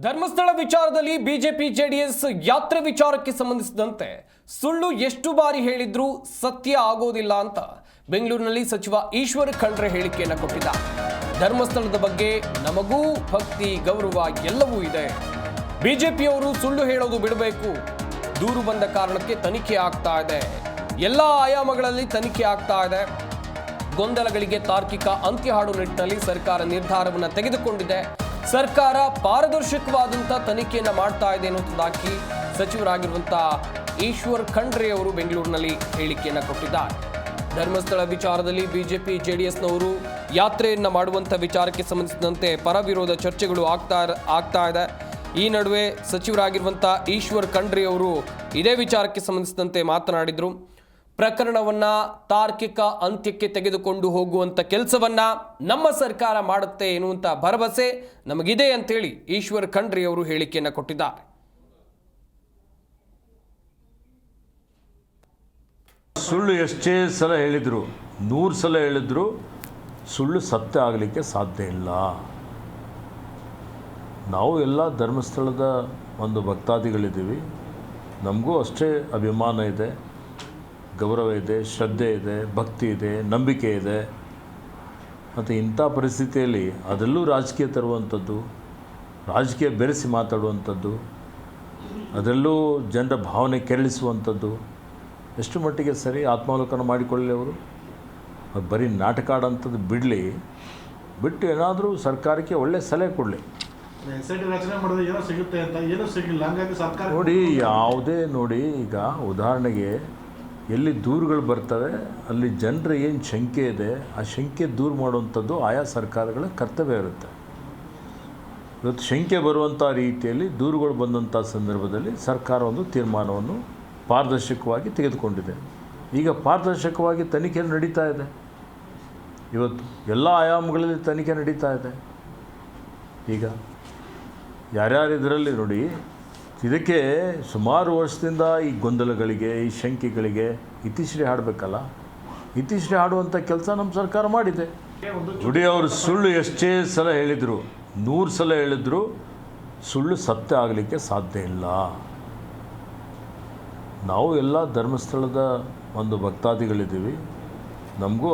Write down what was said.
ಧರ್ಮಸ್ಥಳ ವಿಚಾರದಲ್ಲಿ BJP JDS ಯಾತ್ರೆ ವಿಚಾರಕ್ಕೆ ಸಂಬಂಧಿಸಿದಂತೆ ಸುಳ್ಳು ಎಷ್ಟು ಬಾರಿ ಹೇಳಿದ್ರೂ ಸತ್ಯ ಆಗೋದಿಲ್ಲ ಅಂತ ಬೆಂಗಳೂರಿನಲ್ಲಿ ಸಚಿವ ಈಶ್ವರ್ ಖಂಡ್ರೆ ಹೇಳಿಕೆಯನ್ನು ಕೊಟ್ಟಿದ್ದಾರೆ. ಧರ್ಮಸ್ಥಳದ ಬಗ್ಗೆ ನಮಗೂ ಭಕ್ತಿ, ಗೌರವ ಎಲ್ಲವೂ ಇದೆ. ಬಿಜೆಪಿಯವರು ಸುಳ್ಳು ಹೇಳೋದು ಬಿಡಬೇಕು. ದೂರು ಬಂದ ಕಾರಣಕ್ಕೆ ತನಿಖೆ ಆಗ್ತಾ ಇದೆ. ಎಲ್ಲ ಆಯಾಮಗಳಲ್ಲಿ ತನಿಖೆ ಆಗ್ತಾ ಇದೆ. ಗೊಂದಲಗಳಿಗೆ ತಾರ್ಕಿಕ ಅಂತ್ಯ ಹಾಡುವ ನಿಟ್ಟಿನಲ್ಲಿ ಸರ್ಕಾರ ನಿರ್ಧಾರವನ್ನು ತೆಗೆದುಕೊಂಡಿದೆ. ಸರ್ಕಾರ ಪಾರದರ್ಶಕವಾದಂಥ ತನಿಖೆಯನ್ನು ಮಾಡ್ತಾ ಇದೆ ಅನ್ನೋದಾಗಿ ಸಚಿವರಾಗಿರುವಂಥ ಈಶ್ವರ್ ಖಂಡ್ರೆ ಅವರು ಬೆಂಗಳೂರಿನಲ್ಲಿ ಹೇಳಿಕೆಯನ್ನು ಕೊಟ್ಟಿದ್ದಾರೆ. ಧರ್ಮಸ್ಥಳ ವಿಚಾರದಲ್ಲಿ ಬಿಜೆಪಿ ಎಸ್ನವರು ಯಾತ್ರೆಯನ್ನು ಮಾಡುವಂಥ ವಿಚಾರಕ್ಕೆ ಸಂಬಂಧಿಸಿದಂತೆ ಪರವಿರೋಧ ಚರ್ಚೆಗಳು ಆಗ್ತಾ ಆಗ್ತಾ ಇದೆ. ಈ ನಡುವೆ ಸಚಿವರಾಗಿರುವಂಥ ಈಶ್ವರ್ ಖಂಡ್ರೆ ಅವರು ಇದೇ ವಿಚಾರಕ್ಕೆ ಸಂಬಂಧಿಸಿದಂತೆ ಮಾತನಾಡಿದರು. ಪ್ರಕರಣವನ್ನ ತಾರ್ಕಿಕ ಅಂತ್ಯಕ್ಕೆ ತೆಗೆದುಕೊಂಡು ಹೋಗುವಂತ ಕೆಲಸವನ್ನ ನಮ್ಮ ಸರ್ಕಾರ ಮಾಡುತ್ತೆ ಎನ್ನುವಂತ ಭರವಸೆ ನಮಗಿದೆ ಅಂತೇಳಿ ಈಶ್ವರ್ ಖಂಡ್ರಿ ಅವರು ಹೇಳಿಕೆಯನ್ನು ಕೊಟ್ಟಿದ್ದಾರೆ. ಸುಳ್ಳು ಎಷ್ಟೇ ಸಲ ಹೇಳಿದರು, ನೂರು ಸಲ ಹೇಳಿದ್ರು, ಸುಳ್ಳು ಸತ್ಯ ಆಗಲಿಕ್ಕೆ ಸಾಧ್ಯ ಇಲ್ಲ. ನಾವು ಎಲ್ಲ ಧರ್ಮಸ್ಥಳದ ಒಂದು ಭಕ್ತಾದಿಗಳಿದ್ದೀವಿ. ನಮಗೂ ಅಷ್ಟೇ ಅಭಿಮಾನ ಇದೆ. ಗೌರವ ಇದೆ ಶ್ರದ್ಧೆ ಇದೆ ಭಕ್ತಿ ಇದೆ ನಂಬಿಕೆ ಇದೆ. ಮತ್ತು ಇಂಥ ಪರಿಸ್ಥಿತಿಯಲ್ಲಿ ಅದರಲ್ಲೂ ರಾಜಕೀಯ ತರುವಂಥದ್ದು ರಾಜಕೀಯ ಬೆರೆಸಿ ಮಾತಾಡುವಂಥದ್ದು ಅದರಲ್ಲೂ ಜನರ ಭಾವನೆ ಕೆರಳಿಸುವಂಥದ್ದು ಎಷ್ಟು ಮಟ್ಟಿಗೆ ಸರಿ ಆತ್ಮಾವಲೋಕನ ಮಾಡಿಕೊಳ್ಳಲಿ ಅವರು? ಬರೀ ನಾಟಕ ಆಡೋಂಥದ್ದು ಬಿಡಲಿ ಬಿಟ್ಟು ಏನಾದರೂ ಸರ್ಕಾರಕ್ಕೆ ಒಳ್ಳೆ ಸಲಹೆ ಕೊಡಲಿ. ನೋಡಿ ಯಾವುದೇ ನೋಡಿ ಈಗ ಉದಾಹರಣೆಗೆ ಎಲ್ಲಿ ದೂರುಗಳು ಬರ್ತವೆ, ಅಲ್ಲಿ ಜನರ ಏನು ಶಂಕೆ ಇದೆ, ಆ ಶಂಕೆ ದೂರ ಮಾಡುವಂಥದ್ದು ಆಯಾ ಸರ್ಕಾರಗಳ ಕರ್ತವ್ಯ ಇರುತ್ತೆ. ಇವತ್ತು ಶಂಕೆ ಬರುವಂಥ ರೀತಿಯಲ್ಲಿ ದೂರುಗಳು ಬಂದಂಥ ಸಂದರ್ಭದಲ್ಲಿ ಸರ್ಕಾರ ಒಂದು ತೀರ್ಮಾನವನ್ನು ಪಾರದರ್ಶಕವಾಗಿ ತೆಗೆದುಕೊಂಡಿದೆ. ಈಗ ಪಾರದರ್ಶಕವಾಗಿ ತನಿಖೆ ನಡೀತಾ ಇದೆ. ಇವತ್ತು ಎಲ್ಲ ಆಯಾಮಗಳಲ್ಲಿ ತನಿಖೆ ನಡೀತಾ ಇದೆ. ಈಗ ಯಾರ್ಯಾರು ಇದರಲ್ಲಿ ನೋಡಿ ಇದಕ್ಕೆ ಸುಮಾರು ವರ್ಷದಿಂದ ಈ ಗೊಂದಲಗಳಿಗೆ, ಈ ಶಂಕೆಗಳಿಗೆ ಇತಿಶ್ರೀ ಹಾಡಬೇಕಲ್ಲ? ಇತಿಶ್ರೀ ಹಾಡುವಂಥ ಕೆಲಸ ನಮ್ಮ ಸರ್ಕಾರ ಮಾಡಿದೆ. ಅವರು ಸುಳ್ಳು ಎಷ್ಟೇ ಸಲ ಹೇಳಿದರು, ನೂರು ಸಲ ಹೇಳಿದ್ರು, ಸುಳ್ಳು ಸತ್ಯ ಆಗಲಿಕ್ಕೆ ಸಾಧ್ಯ ಇಲ್ಲ. ನಾವು ಎಲ್ಲ ಧರ್ಮಸ್ಥಳದ ಒಂದು ಭಕ್ತಾದಿಗಳಿದ್ದೀವಿ. ನಮಗೂ